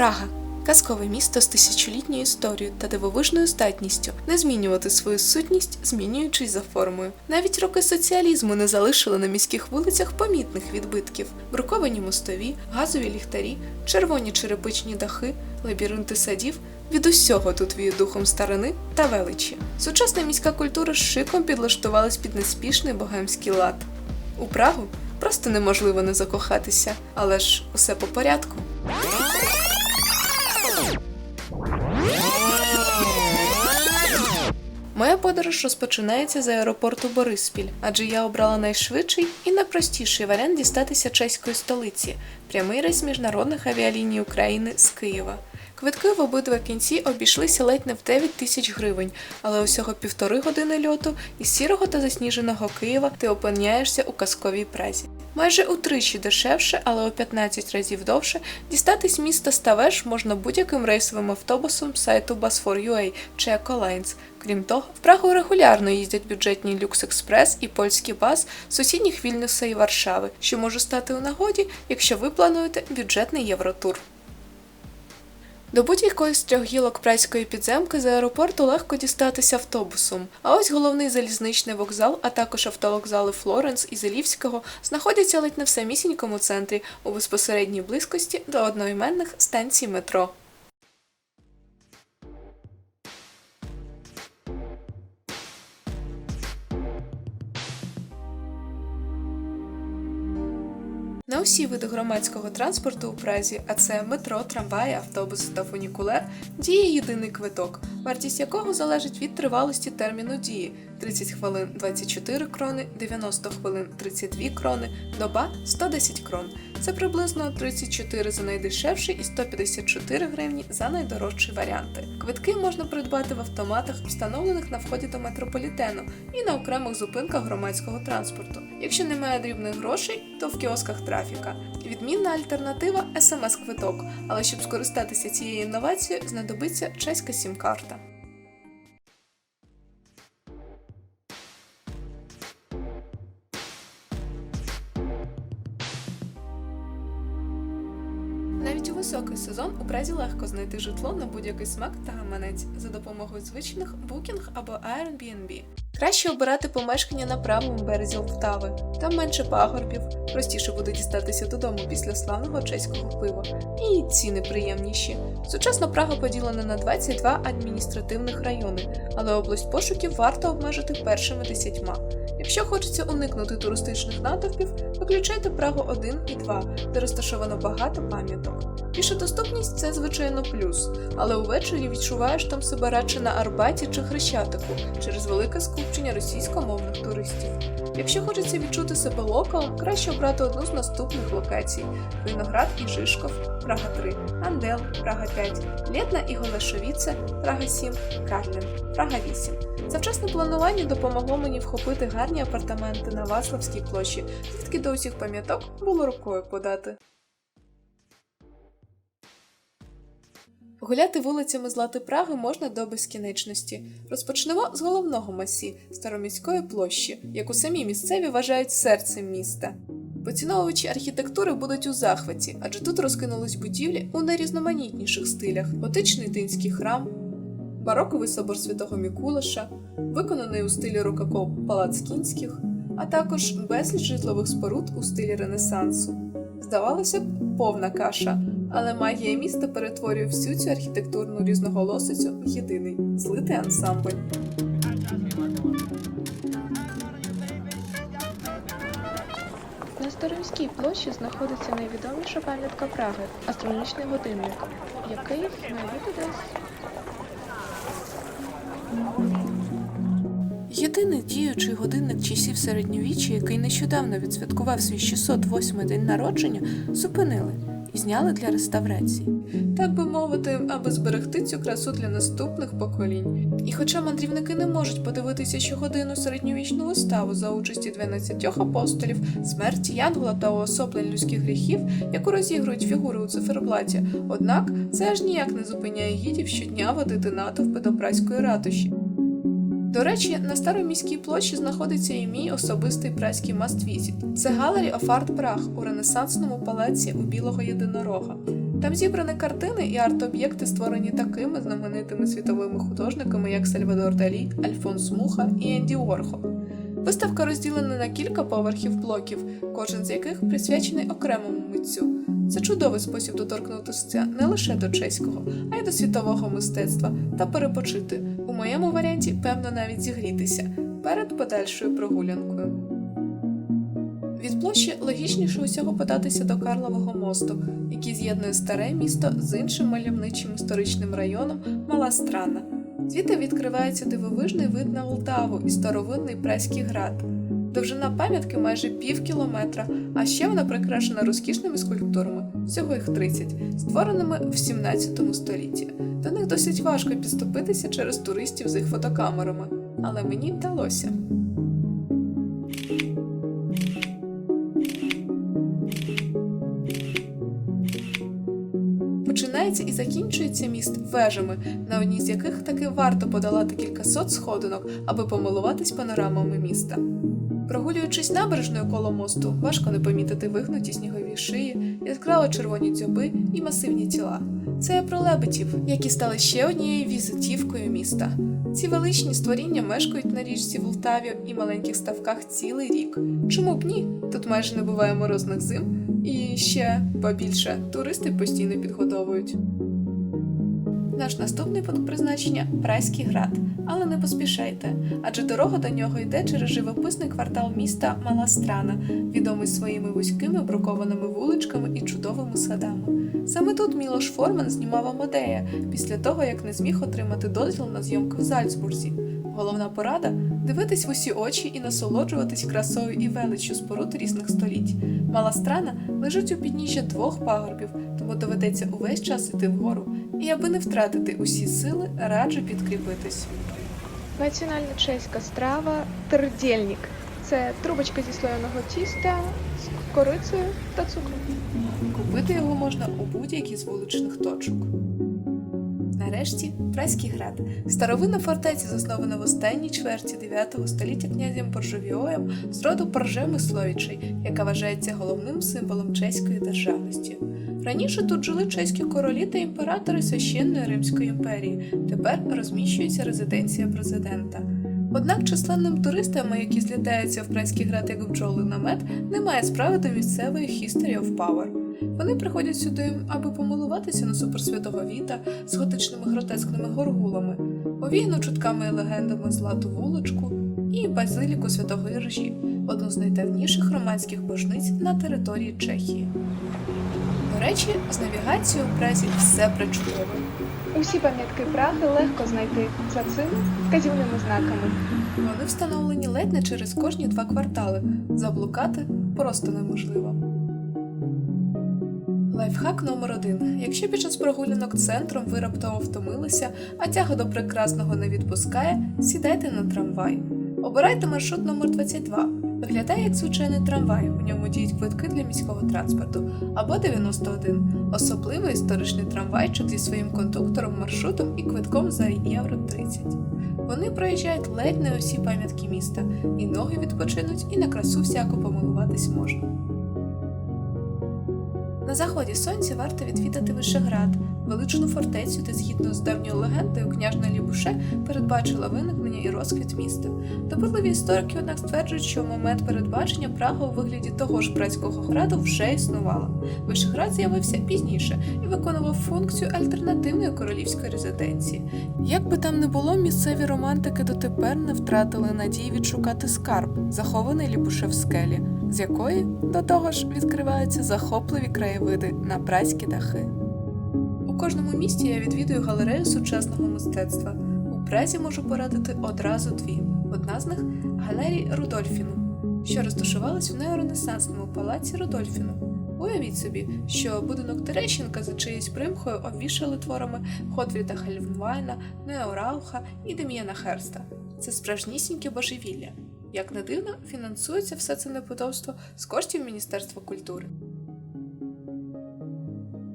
Прага казкове місто з тисячолітньою історією та дивовижною здатністю не змінювати свою сутність, змінюючись за формою. Навіть роки соціалізму не залишили на міських вулицях помітних відбитків: бруковані мостові, газові ліхтарі, червоні черепичні дахи, лабіринти садів. Від усього тут віє духом старини та величі. Сучасна міська культура з шиком підлаштувалась під неспішний богемський лад. У Прагу просто неможливо не закохатися, але ж усе по порядку. Моя подорож розпочинається з аеропорту Бориспіль, адже я обрала найшвидший і найпростіший варіант дістатися чеської столиці прямий рейс міжнародних авіаліній України з Києва. Квитки в обидва кінці обійшлися ледь не в 9 тисяч гривень, але усього півтори години льоту із сірого та засніженого Києва ти опиняєшся у казковій празі. Майже утричі дешевше, але у 15 разів довше дістатись міста Ставеш можна будь-яким рейсовим автобусом сайту Bus4UA чи Ecolines. Крім того, в Прагу регулярно їздять бюджетні Люкс Експрес і польський бас сусідніх Вільнюса і Варшави, що може стати у нагоді, якщо ви плануєте бюджетний євротур. До будь-якої з трьох гілок прайської підземки з аеропорту легко дістатися автобусом. А ось головний залізничний вокзал, а також автовокзали Флоренс і Зелівського знаходяться ледь не в самісінькому центрі у безпосередній близькості до одноіменних станцій метро. На усі види громадського транспорту у Празі, а це метро, трамваї, автобуси та фунікулер, діє єдиний квиток, вартість якого залежить від тривалості терміну дії 30 хвилин 24 крони, 90 хвилин 32 крони, доба 110 крон. Це приблизно 34 за найдешевший і 154 гривні за найдорожчі варіанти. Квитки можна придбати в автоматах, встановлених на вході до метрополітену, і на окремих зупинках громадського транспорту. Якщо немає дрібних грошей, то в кіосках трафіка. Відмінна альтернатива смс-квиток, але щоб скористатися цією інновацією, знадобиться чеська сім-карта. Навіть у високий сезон у Празі легко знайти житло на будь-який смак та гаманець за допомогою звичних Booking або Airbnb. Краще обирати помешкання на правому березі Лтави. Там менше пагорбів, простіше буде дістатися додому після славного чеського пива. І ціни приємніші. Сучасна Прага поділена на 22 адміністративних райони, але область пошуків варто обмежити першими десятьма. Якщо хочеться уникнути туристичних натовпів, виключайте Прагу 1 і 2, де розташовано багато пам'яток. Піша доступність це звичайно плюс, але увечері відчуваєш там себе радше на Арбаті чи Хрещатику через велике скупчення російськомовних туристів. Якщо хочеться відчути себе локалом, краще обрати одну з наступних локацій: Виноград і Жишков, Прага 3, Андел, Прага 5, Лєтна і Голешовіце, Прага 7, Карлін, Прага 8. Завчасне планування допомогло мені вхопити гарні апартаменти на Ваславській площі, звідки до усіх пам'яток було рукою подати. Гуляти вулицями Злати Праги можна до безкінечності. Розпочнемо з головного масі староміської площі, яку самі місцеві вважають серцем міста. Поціновувачі архітектури будуть у захваті, адже тут розкинулись будівлі у найрізноманітніших стилях: готичний тинський храм, бароковий собор святого Мікулаша, виконаний у стилі рококо палац кінських, а також безліч житлових споруд у стилі Ренесансу. Здавалося б, повна каша, але магія міста перетворює всю цю архітектурну різноголосицю в єдиний злитий ансамбль. На Староміській площі знаходиться найвідоміша пам'ятка Праги астрономічний годинник, який має десь Єдиний діючий годинник часів середньовіччя, який нещодавно відсвяткував свій 608 день народження, зупинили і зняли для реставрації. Так би мовити, аби зберегти цю красу для наступних поколінь. І хоча мандрівники не можуть подивитися щогодину середньовічну виставу за участі 12 апостолів, смерті Янгола та уособлень людських гріхів, яку розігрують фігури у циферблаті, однак це аж ніяк не зупиняє гідів щодня водити натовпи до праської ратуші. До речі, на староміській площі знаходиться і мій особистий праський маст-візит. Це Gallery of Art у ренесансному палаці у білого єдинорога. Там зібрані картини і арт-об'єкти, створені такими знаменитими світовими художниками, як Сальвадор Далі, Альфонс Муха і Енді Уорхол. Виставка розділена на кілька поверхів блоків, кожен з яких присвячений окремому митцю. Це чудовий спосіб доторкнутися не лише до чеського, а й до світового мистецтва та перепочити. У моєму варіанті, певно, навіть зігрітися перед подальшою прогулянкою. Від площі логічніше усього податися до Карлового мосту, який з'єднує старе місто з іншим мальовничим історичним районом Мала Страна. Звідти відкривається дивовижний вид на Лтаву і старовинний Преський град. Довжина пам'ятки майже пів кілометра, а ще вона прикрашена розкішними скульптурами, всього їх 30, створеними в 17 столітті. До них досить важко підступитися через туристів з їх фотокамерами, але мені вдалося. Починається і закінчується міст вежами, на одній з яких таки варто подолати кількасот сходинок, аби помилуватись панорамами міста. Прогулюючись набережною коло мосту, важко не помітити вигнуті снігові шиї, яскраво червоні дзьоби і масивні тіла. Це про лебедів, які стали ще однією візитівкою міста. Ці величні створіння мешкають на річці Волтаві і маленьких ставках цілий рік. Чому б ні? Тут майже не буває морозних зим, і ще побільше туристи постійно підгодовують. Наш наступний пункт призначення Прайський град, але не поспішайте, адже дорога до нього йде через живописний квартал міста Мала Страна, відомий своїми вузькими брукованими вуличками і чудовими садами. Саме тут Мілош Форман знімав Амадея після того, як не зміг отримати дозвіл на зйомки в Зальцбурзі. Головна порада дивитись в усі очі і насолоджуватись красою і величчю споруд різних століть. Мала страна лежить у підніжжя двох пагорбів, тому доведеться увесь час іти вгору. І аби не втратити усі сили, раджу підкріпитись. Національна чеська страва тердєльник. Це трубочка зі слоєного тіста з корицею та цукром. Купити його можна у будь-якій з вуличних точок. Нарешті Прайський град. Старовинна фортеця, заснована в останній чверті 9 століття князем Поржовіоєм з роду Поржеми-Словічей, яка вважається головним символом чеської державності. Раніше тут жили чеські королі та імператори священної Римської імперії. Тепер розміщується резиденція президента. Однак численним туристам, які злітаються в Прайський град як бджоли на немає справи до місцевої History of Power. Вони приходять сюди, аби помилуватися на суперсвятого Віта з готичними гротескними горгулами, овіяну чутками і легендами злату вуличку і базиліку святого Іржі, одну з найдавніших романських божниць на території Чехії. До речі, з навігацією у Празі все причудово. Усі пам'ятки Праги легко знайти за цими вказівними знаками. Вони встановлені ледь не через кожні два квартали. Заблукати просто неможливо. Лайфхак номер один. Якщо під час прогулянок центром ви раптово втомилися, а тяга до прекрасного не відпускає, сідайте на трамвай. Обирайте маршрут номер 22. Виглядає як звичайний трамвай, у ньому діють квитки для міського транспорту, або 91, особливий історичний трамвайчик зі своїм кондуктором, маршрутом і квитком за євро 30. Вони проїжджають ледь не усі пам'ятки міста, і ноги відпочинуть, і на красу всяко помилуватись можна. На заході сонця варто відвідати Вишеград, величну фортецю, де згідно з давньою легендою княжна Лібуше передбачила виникнення і розквіт міста. Допитливі історики, однак, стверджують, що в момент передбачення Прага у вигляді того ж Працького граду вже існувала. Вишеград з'явився пізніше і виконував функцію альтернативної королівської резиденції. Як би там не було, місцеві романтики дотепер не втратили надії відшукати скарб, захований Лібуше в скелі, з якої до того ж відкриваються захопливі краєвиди на працькі дахи. У кожному місті я відвідую галерею сучасного мистецтва. У Празі можу порадити одразу дві. Одна з них галерій Рудольфіну, що розташувалась в неоренесансному палаці Рудольфіну. Уявіть собі, що будинок Терещенка за чиєюсь примхою обвішали творами Хотфріда Хельмвайна, Нео Рауха і Дем'яна Херста. Це справжнісіньке божевілля. Як не дивно, фінансується все це неподобство з коштів Міністерства культури.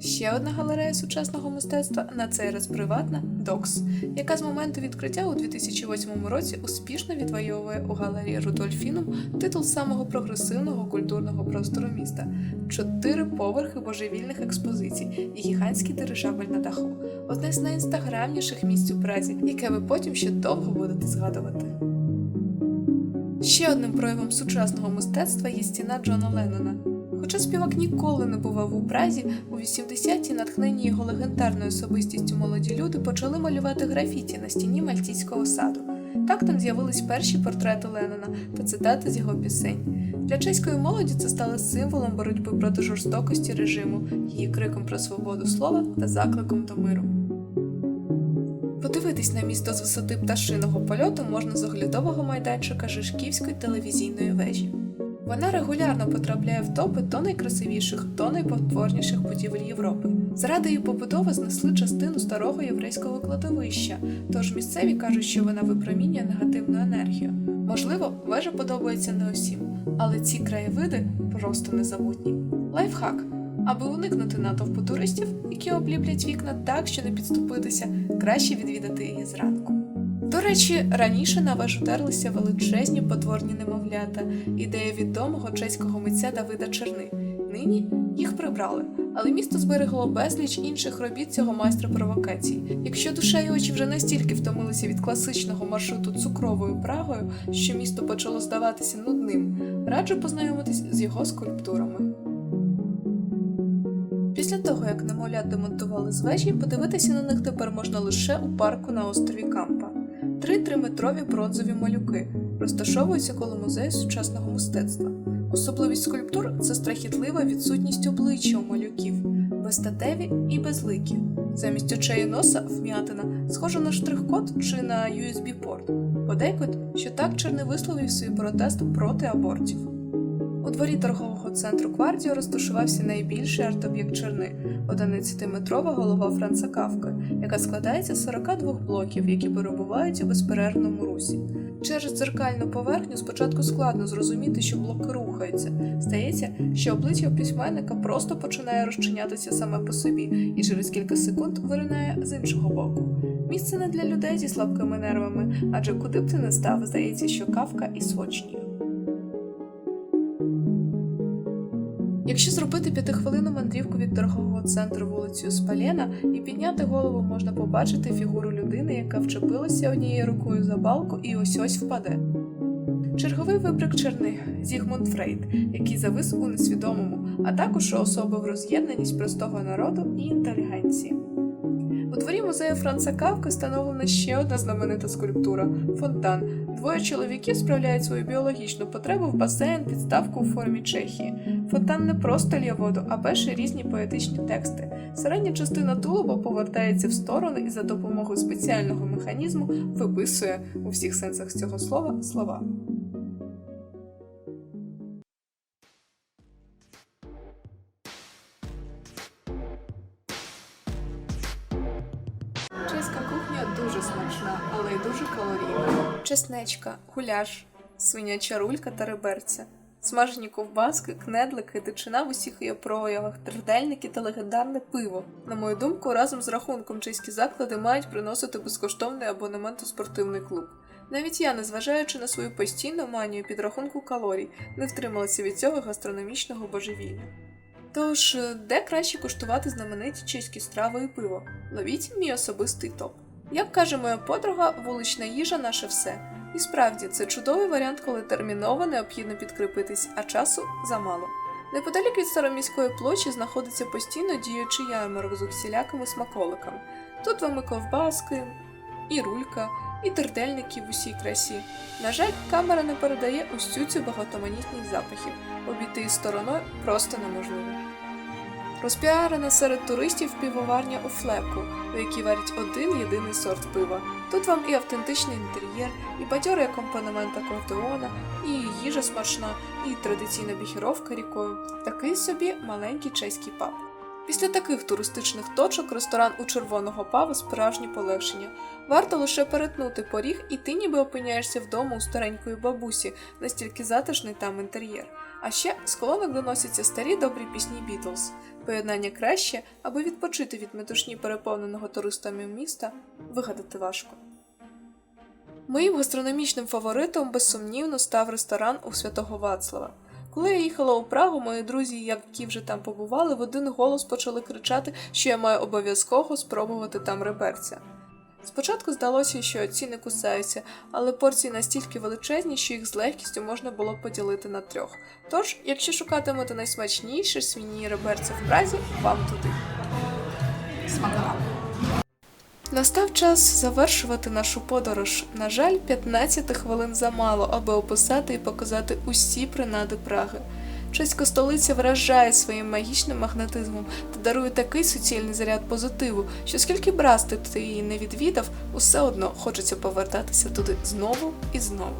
Ще одна галерея сучасного мистецтва, на цей раз приватна Докс, яка з моменту відкриття у 2008 році успішно відвоює у галерії Рудольфінум титул самого прогресивного культурного простору міста. чотири поверхи божевільних експозицій і гігантський дирижабель на даху. Одне з найінстаграмніших місць у Празі, яке ви потім ще довго будете згадувати. Ще одним проявом сучасного мистецтва є стіна Джона Леннона. Хоча співак ніколи не бував у Празі, у 80-ті, натхнені його легендарною особистістю молоді люди почали малювати графіті на стіні Мальтійського саду. Так там з'явились перші портрети Леннона та цитати з його пісень. Для чеської молоді це стало символом боротьби проти жорстокості режиму, її криком про свободу слова та закликом до миру. Подивитись на місто з висоти пташиного польоту можна з оглядового майданчика Жишківської телевізійної вежі. Вона регулярно потрапляє в топи то найкрасивіших, то найпотворніших будівель Європи. Заради її побудови знесли частину старого єврейського кладовища, тож місцеві кажуть, що вона випромінює негативну енергію. Можливо, вежа подобається не усім, але ці краєвиди просто незабутні. Лайфхак. Аби уникнути натовпу туристів, які обліплять вікна так, що не підступитися, краще відвідати її зранку. До речі, раніше на вежу терлися величезні потворні немовлята, ідея відомого чеського митця Давида Черни. Нині їх прибрали, але місто зберегло безліч інших робіт цього майстра провокацій. Якщо душа і очі вже настільки втомилися від класичного маршруту цукровою прагою, що місто почало здаватися нудним, раджу познайомитись з його скульптурами. Того, як немовлят демонтували з вежі, подивитися на них тепер можна лише у парку на острові Кампа. Три триметрові бронзові малюки розташовуються коло музею сучасного мистецтва. Особливість скульптур це страхітлива відсутність обличчя у малюків, безстатеві і безликі. Замість очей і носа вм'ятина схожа на штрих-код чи на USB-порт. Подейкують, що так Черни висловив свій протест проти абортів. У дворі торгового центру Квардіо розташувався найбільший арт-об'єкт Черни 11-метрова голова Франца Кавки, яка складається з 42 блоків, які перебувають у безперервному русі. Через дзеркальну поверхню спочатку складно зрозуміти, що блоки рухаються. Здається, що обличчя письменника просто починає розчинятися саме по собі і через кілька секунд виринає з іншого боку. Місце не для людей зі слабкими нервами, адже куди б ти не став, здається, що кавка і свочнію. Якщо зробити п'ятихвилинну мандрівку від торгового центру вулицею Спалєна і підняти голову, можна побачити фігуру людини, яка вчепилася однією рукою за балку і ось ось впаде. Черговий вибрик черни Зігмунд Фрейд, який завис у несвідомому, а також уособив роз'єднаність простого народу і інтелігенції. У дворі музею Франца Кавки встановлена ще одна знаменита скульптура фонтан. Двоє чоловіків справляють свою біологічну потребу в басейн підставку у формі Чехії. Фонтан не просто лє воду, а пише різні поетичні тексти. Середня частина тулуба повертається в сторону і за допомогою спеціального механізму виписує у всіх сенсах цього слова слова. Чеська дуже смачна, але й дуже калорійна. Чеснечка, гуляш, свиняча рулька та реберця. Смажені ковбаски, кнедлики, дичина в усіх її проявах, тридельники та легендарне пиво. На мою думку, разом з рахунком чеські заклади мають приносити безкоштовний абонемент у спортивний клуб. Навіть я, незважаючи на свою постійну манію підрахунку калорій, не втрималася від цього гастрономічного божевілля. Тож, де краще куштувати знамениті чеські страви і пиво? Ловіть мій особистий топ. Як каже моя подруга, вулична їжа наше все. І справді це чудовий варіант, коли терміново необхідно підкріпитись, а часу замало. Неподалік від староміської площі знаходиться постійно діючий ярмарок з усілякими смаколиками. Тут вам і ковбаски, і рулька, і тердельники в усій красі. На жаль, камера не передає усю цю багатоманітність запахів. Обійти стороною просто неможливо. Розпіарена серед туристів півоварня у флеку, у якій варять один єдиний сорт пива. Тут вам і автентичний інтер'єр, і бадьорий акомпанемент акордеона, і їжа смачна, і традиційна біхіровка рікою. Такий собі маленький чеський паб. Після таких туристичних точок ресторан у червоного пава справжнє полегшення. Варто лише перетнути поріг, і ти ніби опиняєшся вдома у старенької бабусі, настільки затишний там інтер'єр. А ще з колонок доносяться старі добрі пісні Бітлз. Поєднання краще, аби відпочити від метушні переповненого туристами міста, вигадати важко. Моїм гастрономічним фаворитом безсумнівно став ресторан у Святого Вацлава. Коли я їхала у Прагу, мої друзі, які вже там побували, в один голос почали кричати, що я маю обов'язково спробувати там реберця. Спочатку здалося, що ці не кусаються, але порції настільки величезні, що їх з легкістю можна було поділити на трьох. Тож, якщо шукатимете найсмачніші свині реберця в Празі, вам туди. Смакота! Настав час завершувати нашу подорож. На жаль, 15 хвилин замало, аби описати і показати усі принади Праги. Чеська столиця вражає своїм магічним магнетизмом та дарує такий суцільний заряд позитиву, що скільки б раз ти її не відвідав, усе одно хочеться повертатися туди знову і знову.